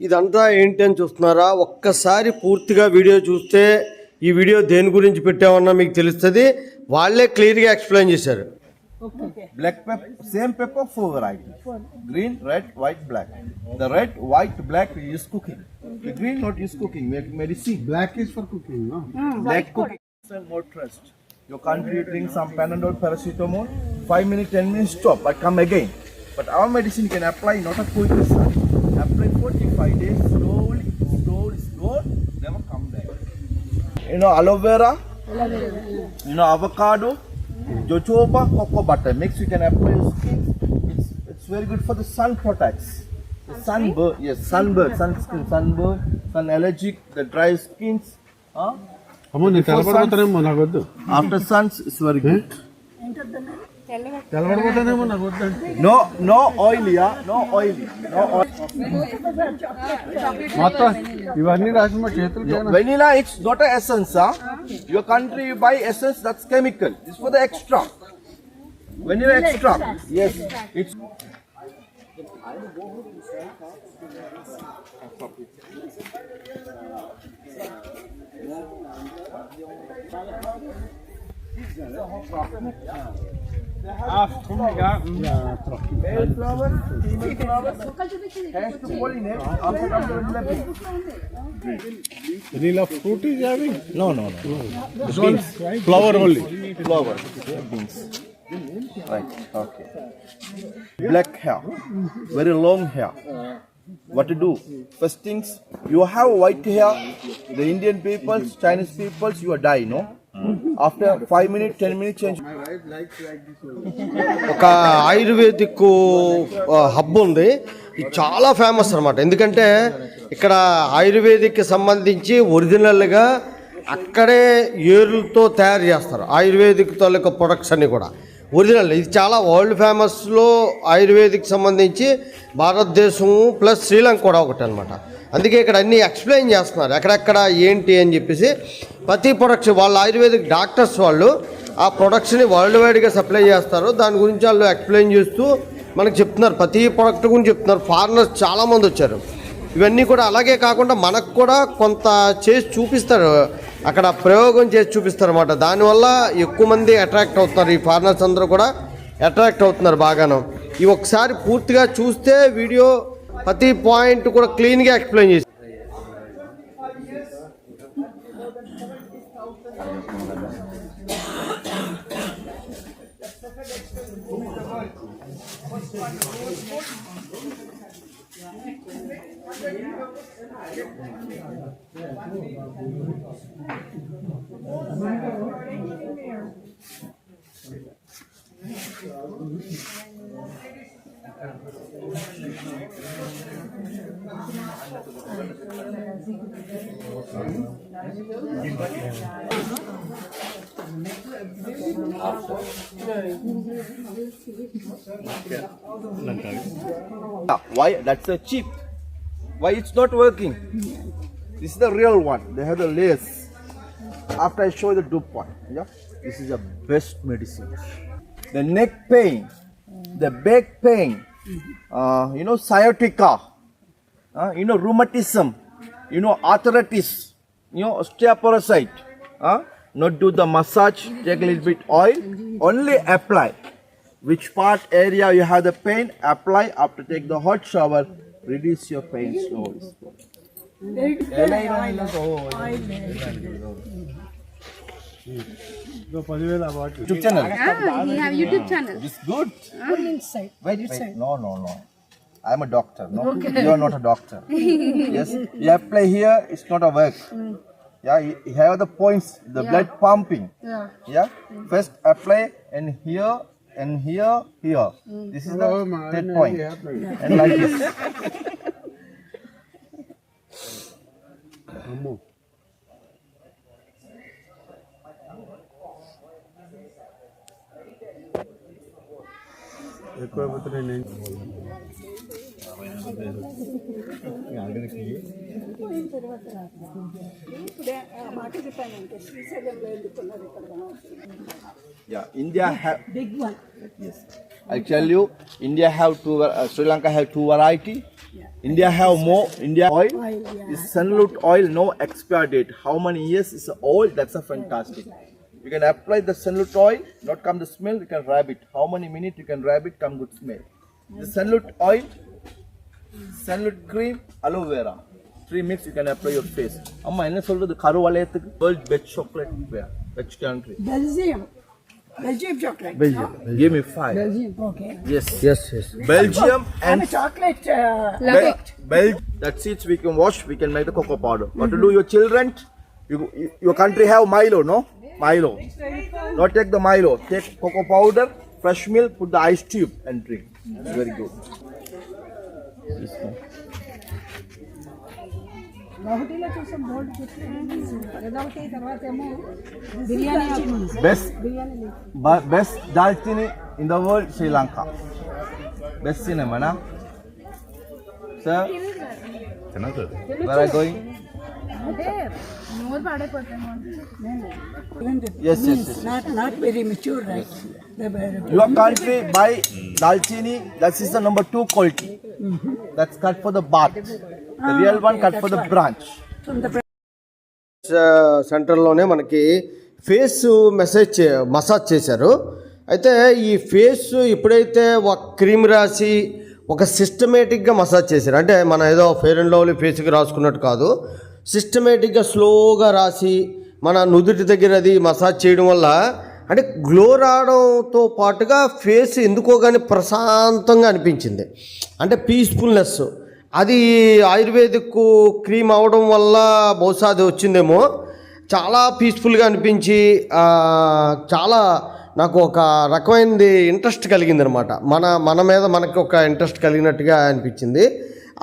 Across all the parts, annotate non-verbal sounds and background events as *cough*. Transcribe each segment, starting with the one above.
ఇదంతా ఏంటి అని చూస్తున్నారా? ఒక్కసారి పూర్తిగా వీడియో చూస్తే ఈ వీడియో దేని గురించి పెట్టామన్నా మీకు తెలుస్తుంది. వాళ్ళే క్లియర్గా ఎక్స్ప్లెయిన్ చేశారు. Black pepper same pepper four variety green red white black the red white black is cooking the green not is cooking make medicine black is for cooking no black cooking is more trust you can be drink some Panadol paracetamol 5 minutes 10 minutes stop I come again but our medicine can apply not a cooking they slowly, slowly, slowly, they come back. You know aloe vera? You know avocado? Jojoba cocoa butter mix you can apply your skin. It's, it's very good for the sun protects. The sunburn, yes, sunburn, sunscreen, sunburn, sun allergic, the dry skins. Huh? Before suns, after suns, it's very good. No, no oil, yeah. No oil. No oil. Mata, vanilla has much Vanilla, it's not an essence, huh? Your country, you buy essence, that's chemical. It's for the extra. Vanilla extra. Yes. It's. Aftongarten. Mehlflower, Kiemenflower. Thanks to pollinate, also comes the leppy. Vanilla fruit is having? No, no, no. no. The. Right? Flower only. Flower. Beans. Right, okay. Black hair, very long hair. What to do? First things, you have white hair, the Indian peoples, Chinese peoples, you are dying. no? After five minutes, ten minutes, change. ఒక ayurvedic hub ఉంది. ఇది చాలా famous అనమాట ఎందుకంటే ఇక్కడ ఆయుర్వేదిక్కి సంబంధించి ఒరిజినల్గా అక్కడే ఏరులతో తయారు చేస్తారు. ఆయుర్వేదిక్ తాలూకా ప్రొడక్ట్స్ అన్నీ కూడా. ఒరిజినల్. ఇది చాలా వరల్డ్ ఫేమస్లో ఆయుర్వేదిక్ సంబంధించి భారతదేశం ప్లస్ శ్రీలంక కూడా ఒకటి అనమాట అందుకే ఇక్కడ అన్నీ ఎక్స్ప్లెయిన్ చేస్తున్నారు. ఎక్కడెక్కడ ఏంటి అని చెప్పేసి ప్రతి ప్రొడక్ట్స్ వాళ్ళ ఆయుర్వేదిక్ డాక్టర్స్ వాళ్ళు ఆ ప్రొడక్ట్స్ని వరల్డ్ వైడ్గా సప్లై చేస్తారు. దాని గురించి వాళ్ళు ఎక్స్ప్లెయిన్ చేస్తూ మనకు చెప్తున్నారు. ప్రతి ప్రొడక్ట్ గురించి చెప్తున్నారు. ఫారినర్స్ చాలామంది వచ్చారు. ఇవన్నీ కూడా అలాగే కాకుండా మనకు కూడా కొంత చేసి చూపిస్తారు. అక్కడ ప్రయోగం చేసి చూపిస్తారు అనమాట దానివల్ల ఎక్కువ మంది అట్రాక్ట్ అవుతున్నారు. ఈ ఫారినర్స్ అందరూ కూడా అట్రాక్ట్ అవుతున్నారు బాగాను. ఇవి ఒకసారి పూర్తిగా చూస్తే వీడియో ప్రతి పాయింట్ కూడా క్లీన్గా ఎక్స్ప్లెయిన్ చేసి. Yeah, Why? That's a cheap. Why it's not working? This is the real one. They have the layers. After I show you the dupe one, yeah, this is the best medicine. The neck pain, the back pain, uh, you know, sciatica, uh, you know, rheumatism, you know, arthritis, you know, osteoporosis. Uh, not do the massage, take a little bit oil, only apply. Which part area you have the pain, apply. After take the hot shower, reduce your pain slowly. YouTube channel. Ah, he have YouTube channel. It's good. Ah. Come inside. Wait, wait. say? No, no, no. I'm a doctor. No, okay. you are not a doctor. *laughs* yes, you apply here. It's not a work. Mm. Yeah, you have the points, the yeah. blood pumping. Yeah. Yeah. Mm. First apply and here and here here. Mm. This is the oh, man, point. Yeah. And like this. *laughs* అమ్మో ఎక్కువైపోతే నేను Yeah, India have Big one. yes. I tell you, India have two, uh, Sri Lanka have two variety. India have more India oil. This sunlit oil, no expire date. How many years is the oil? That's a fantastic. You can apply the sunlight oil, not come the smell, you can rub it. How many minutes you can rub it, come good smell. The sunlight oil, sunlight cream, aloe vera. Three mix you can apply your face. அம்மா you சொல்றது கருவளையத்துக்கு world best chocolate where best country Belgium Belgium chocolate. Belgium. No? Belgium. Give me five. Belgium. Okay. Yes. Yes. Yes. Belgium and I'm a chocolate. Uh, Be Bel that seeds we can wash. We can make the cocoa powder. What mm -hmm. to do your children, you, your country have Milo, no? Milo. Not take the Milo. Take cocoa powder, fresh milk, put the ice cube and drink. It's very good. This one. ఒకటిలో చూసాం బోల్డ్ ఒకటి తర్వాత ఏమో biryani Best, bu- best dalchini in the world, Sri Lanka. Best cinema, na? Sir, where are Yes, yes, yes. Not not very mature right Your country buy dalchini. That is the number two quality. That's cut for the bark. The real one cut for the branch. సెంటర్లోనే మనకి face message చే- massage చేశారు అయితే ఈ face ఎప్పుడైతే ఒక cream రాసి ఒక సిస్టమేటిక్గా మసాజ్ చేశారు అంటే మన ఏదో ఫెయిర్ అండ్ లవ్లీ ఫేస్కి రాసుకున్నట్టు కాదు సిస్టమేటిక్గా స్లోగా రాసి మన నుదుటి దగ్గర అది మసాజ్ చేయడం వల్ల అంటే గ్లో రావడంతో పాటుగా ఫేస్ ఎందుకో కానీ ప్రశాంతంగా అనిపించింది. అంటే పీస్ఫుల్నెస్ అది ఆయుర్వేదిక్ క్రీమ్ అవడం వల్ల బహుశా అది వచ్చిందేమో. చాలా పీస్ఫుల్గా అనిపించి చాలా నాకు ఒక రకమైనది ఇంట్రెస్ట్ కలిగింది అనమాట మన మన మీద మనకి ఒక ఇంట్రెస్ట్ కలిగినట్టుగా అనిపించింది.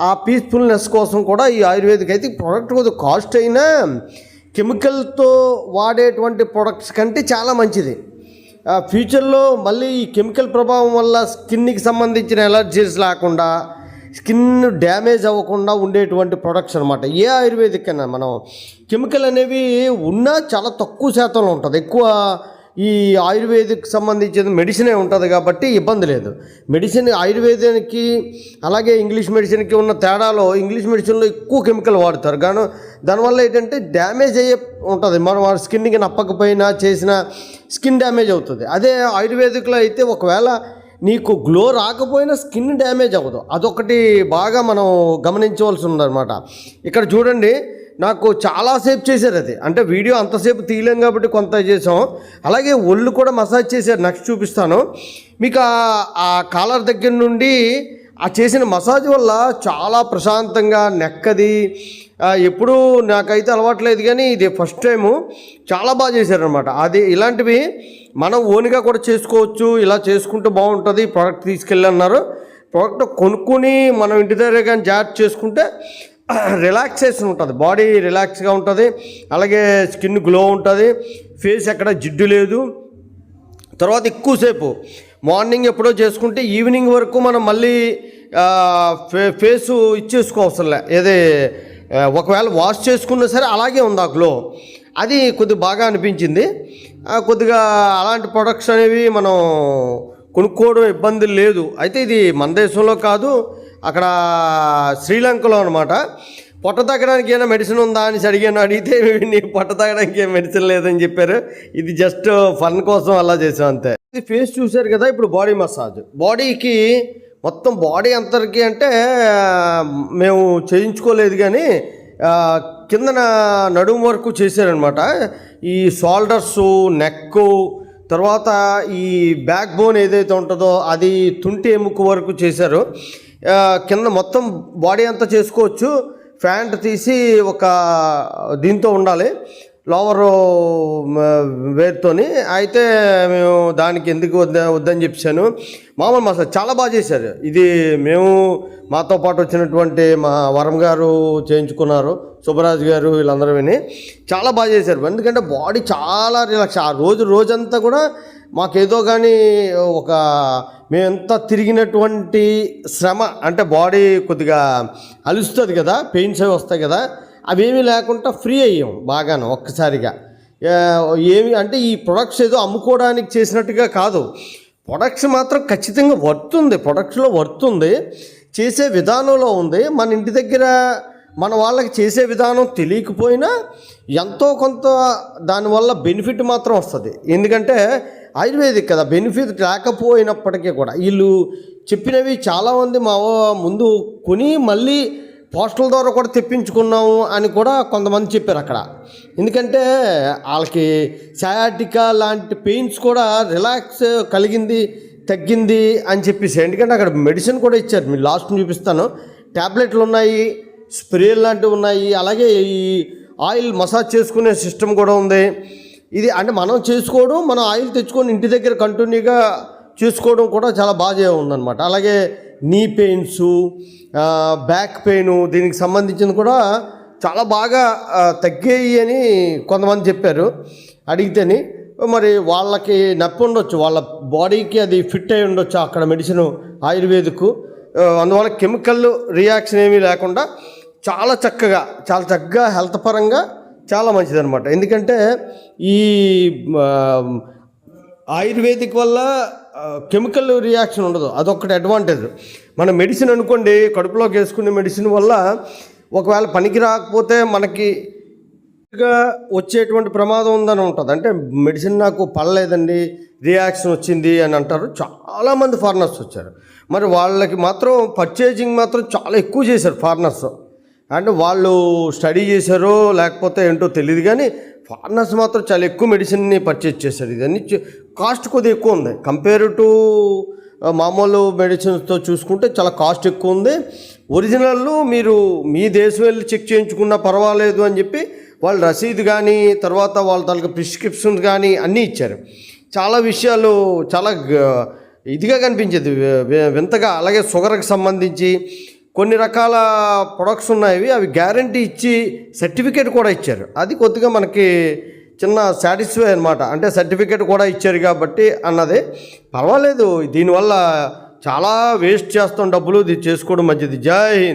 ఆ పీస్ఫుల్నెస్ కోసం కూడా ఈ ఆయుర్వేదిక్ అయితే ప్రోడక్ట్ కొద్దిగా కాస్ట్ అయినా కెమికల్తో వాడేటువంటి ప్రొడక్ట్స్ కంటే చాలా మంచిది. ఆ, ఫ్యూచర్లో మళ్ళీ ఈ కెమికల్ ప్రభావం వల్ల స్కిన్కి సంబంధించిన ఎలర్జీస్ లేకుండా స్కిన్ డ్యామేజ్ అవ్వకుండా ఉండేటువంటి ప్రొడక్ట్స్ అనమాట ఏ ఆయుర్వేదిక్ అయినా మనం కెమికల్ అనేవి ఉన్నా చాలా తక్కువ శాతంలో ఉంటుంది. ఎక్కువ ఈ ఆయుర్వేదిక్ సంబంధించిన మెడిసినే ఉంటుంది కాబట్టి ఇబ్బంది లేదు. మెడిసిన్ ఆయుర్వేదానికి అలాగే ఇంగ్లీష్ మెడిసిన్కి ఉన్న తేడాలో ఇంగ్లీష్ మెడిసిన్లో ఎక్కువ కెమికల్ వాడతారు. కానీ దానివల్ల ఏంటంటే డ్యామేజ్ అయ్యే ఉంటుంది. మనం వాడి స్కిన్కి నప్పకపోయినా చేసిన స్కిన్ డ్యామేజ్ అవుతుంది. అదే ఆయుర్వేదిక్లో అయితే ఒకవేళ నీకు గ్లో రాకపోయినా స్కిన్ డ్యామేజ్ అవ్వదు. అదొకటి బాగా మనం గమనించవలసి ఉందన్నమాట. ఇక్కడ చూడండి నాకు చాలాసేపు చేశారు అది. అంటే వీడియో అంతసేపు తీయలేం కాబట్టి కొంత చేసాం అలాగే ఒళ్ళు కూడా మసాజ్ చేశారు. నెక్స్ట్ చూపిస్తాను. మీకు ఆ- కాలర్ దగ్గర నుండి ఆ చేసిన మసాజ్ వల్ల చాలా ప్రశాంతంగా నెక్కది. ఎప్పుడూ నాకైతే అలవాట్లేదు కానీ ఇది ఫస్ట్ టైము చాలా బాగా చేశారనమాట అది ఇలాంటివి మనం ఓన్గా కూడా చేసుకోవచ్చు. ఇలా చేసుకుంటే బాగుంటుంది. ప్రోడక్ట్ తీసుకెళ్ళి అన్నారు. ప్రోడక్ట్ కొనుక్కొని మనం ఇంటి దగ్గర కానీ జాగ్రత్త చేసుకుంటే రిలాక్సేషన్ ఉంటుంది. బాడీ రిలాక్స్గా ఉంటుంది. అలాగే స్కిన్ గ్లో ఉంటుంది. ఫేస్ ఎక్కడ జిడ్డు లేదు. తర్వాత ఎక్కువసేపు మార్నింగ్ ఎప్పుడో చేసుకుంటే ఈవినింగ్ వరకు మనం మళ్ళీ ఫే ఫేసు ఇచ్చేసుకోవసరంలే ఏది ఒకవేళ వాష్ చేసుకున్నా సరే అలాగే ఉంది ఆ గ్లో. అది కొద్దిగా బాగా అనిపించింది. కొద్దిగా అలాంటి ప్రొడక్ట్స్ అనేవి మనం కొనుక్కోవడం ఇబ్బంది లేదు. అయితే ఇది మన దేశంలో కాదు అక్కడ శ్రీలంకలో అనమాట పొట్ట తగ్గడానికి ఏమైనా మెడిసిన్ ఉందా అని అడిగాను. అడిగితే నీ పొట్ట తగ్గడానికి ఏం మెడిసిన్ లేదని చెప్పారు. ఇది జస్ట్ ఫన్ కోసం అలా చేసాం అంతే. ఇది ఫేస్ చూశారు కదా ఇప్పుడు బాడీ మసాజ్ బాడీకి మొత్తం బాడీ అంతరికి అంటే మేము చేయించుకోలేదు కానీ కిందన నడుము వరకు చేశారనమాట ఈ షోల్డర్స్ నెక్ తర్వాత ఈ బ్యాక్ బోన్ ఏదైతే ఉంటుందో అది తుంటి ఎముక వరకు చేశారు. కింద మొత్తం బాడీ అంతా చేసుకోవచ్చు. ప్యాంట్ తీసి ఒక దీంతో ఉండాలి. లోవర్ వేర్తోని. అయితే మేము దానికి ఎందుకు వద్ద వద్దని చెప్పాను మామూలు మసాజ్ చాలా బాగా చేశారు. ఇది మేము మాతో పాటు వచ్చినటువంటి మా వరం గారు చేయించుకున్నారు. సుబ్బరాజ్ గారు వీళ్ళందరూ విని చాలా బాగా చేశారు. ఎందుకంటే బాడీ చాలా రిలాక్స్. ఆ రోజు రోజంతా కూడా మాకేదో కానీ ఒక మేమంతా తిరిగినటువంటి శ్రమ అంటే బాడీ కొద్దిగా అలుస్తుంది కదా పెయిన్స్ అవి వస్తాయి కదా అవేమీ లేకుండా ఫ్రీ అయ్యాం బాగాను ఒక్కసారిగా. ఏమి అంటే ఈ ప్రొడక్ట్స్ ఏదో అమ్ముకోవడానికి చేసినట్టుగా కాదు. ప్రొడక్ట్స్ మాత్రం ఖచ్చితంగా వర్తుంది ప్రొడక్ట్స్లో వర్తుంది చేసే విధానంలో ఉంది. మన ఇంటి దగ్గర మన వాళ్ళకి చేసే విధానం తెలియకపోయినా ఎంతో కొంత దానివల్ల బెనిఫిట్ మాత్రం వస్తుంది. ఎందుకంటే ఆయుర్వేదిక్ కదా బెనిఫిట్ లేకపోయినప్పటికీ కూడా. వీళ్ళు చెప్పినవి చాలామంది మా ముందు కొని మళ్ళీ పోస్టల్ ద్వారా కూడా తెప్పించుకున్నాము అని కూడా కొంతమంది చెప్పారు అక్కడ. ఎందుకంటే వాళ్ళకి సయాటికా లాంటి పెయిన్స్ కూడా రిలాక్స్ కలిగింది తగ్గింది అని చెప్పేసి. ఎందుకంటే అక్కడ మెడిసిన్ కూడా ఇచ్చారు. మీరు లాస్ట్ చూపిస్తాను. ట్యాబ్లెట్లు ఉన్నాయి స్ప్రేలు లాంటివి ఉన్నాయి. అలాగే ఈ ఆయిల్ మసాజ్ చేసుకునే సిస్టమ్ కూడా ఉంది. ఇది అంటే మనం చేసుకోవడం మనం ఆయిల్ తెచ్చుకొని ఇంటి దగ్గర కంటిన్యూగా చేసుకోవడం కూడా చాలా బాగా ఉందన్నమాట. అలాగే నీ పెయిన్స్ బ్యాక్ పెయిన్ దీనికి సంబంధించింది కూడా చాలా బాగా తగ్గాయి అని కొంతమంది చెప్పారు. అడిగితేని మరి వాళ్ళకి నొప్పి ఉండొచ్చు వాళ్ళ బాడీకి అది ఫిట్ అయి ఉండొచ్చు అక్కడ మెడిసిన్ ఆయుర్వేదిక్. అందువల్ల కెమికల్ రియాక్షన్ ఏమీ లేకుండా చాలా చక్కగా చాలా చక్కగా హెల్త్ పరంగా చాలా మంచిదన్నమాట. ఎందుకంటే ఈ ఆయుర్వేదిక్ వల్ల కెమికల్ రియాక్షన్ ఉండదు. అదొకటి అడ్వాంటేజ్. మన మెడిసిన్ అనుకోండి కడుపులోకి వేసుకునే మెడిసిన్ వల్ల ఒకవేళ పనికి రాకపోతే మనకి వచ్చేటువంటి ప్రమాదం ఉందని ఉంటుంది. అంటే మెడిసిన్ నాకు పడలేదండి రియాక్షన్ వచ్చింది అని అంటారు. చాలామంది ఫారినర్స్ వచ్చారు. మరి వాళ్ళకి మాత్రం పర్చేజింగ్ మాత్రం చాలా ఎక్కువ చేశారు ఫారినర్స్. అంటే వాళ్ళు స్టడీ చేశారో లేకపోతే ఏంటో తెలియదు కానీ ఫారినర్స్ మాత్రం చాలా ఎక్కువ మెడిసిన్ని పర్చేజ్ చేశారు. ఇదన్నీ కాస్ట్ కొద్దిగా ఎక్కువ ఉంది. కంపేర్ టు మామూలు మెడిసిన్స్తో చూసుకుంటే చాలా కాస్ట్ ఎక్కువ ఉంది. ఒరిజినల్ మీరు మీ దేశం వెళ్ళి చెక్ చేయించుకున్నా పర్వాలేదు అని చెప్పి వాళ్ళు రసీదు కానీ తర్వాత వాళ్ళ తాలూకా ప్రిస్క్రిప్షన్స్ కానీ అన్నీ ఇచ్చారు. చాలా విషయాలు చాలా ఇదిగా కనిపించేది. వింతగా అలాగే షుగర్కి సంబంధించి కొన్ని రకాల ప్రొడక్ట్స్ ఉన్నాయి అవి గ్యారంటీ ఇచ్చి సర్టిఫికేట్ కూడా ఇచ్చారు. అది కొద్దిగా మనకి చిన్న సాటిస్ఫై అనమాట అంటే సర్టిఫికేట్ కూడా ఇచ్చారు కాబట్టి అన్నది. పర్వాలేదు దీనివల్ల చాలా వేస్ట్ చేస్తాం డబ్బులు ఇది చేసుకోవడం మంచిది. జై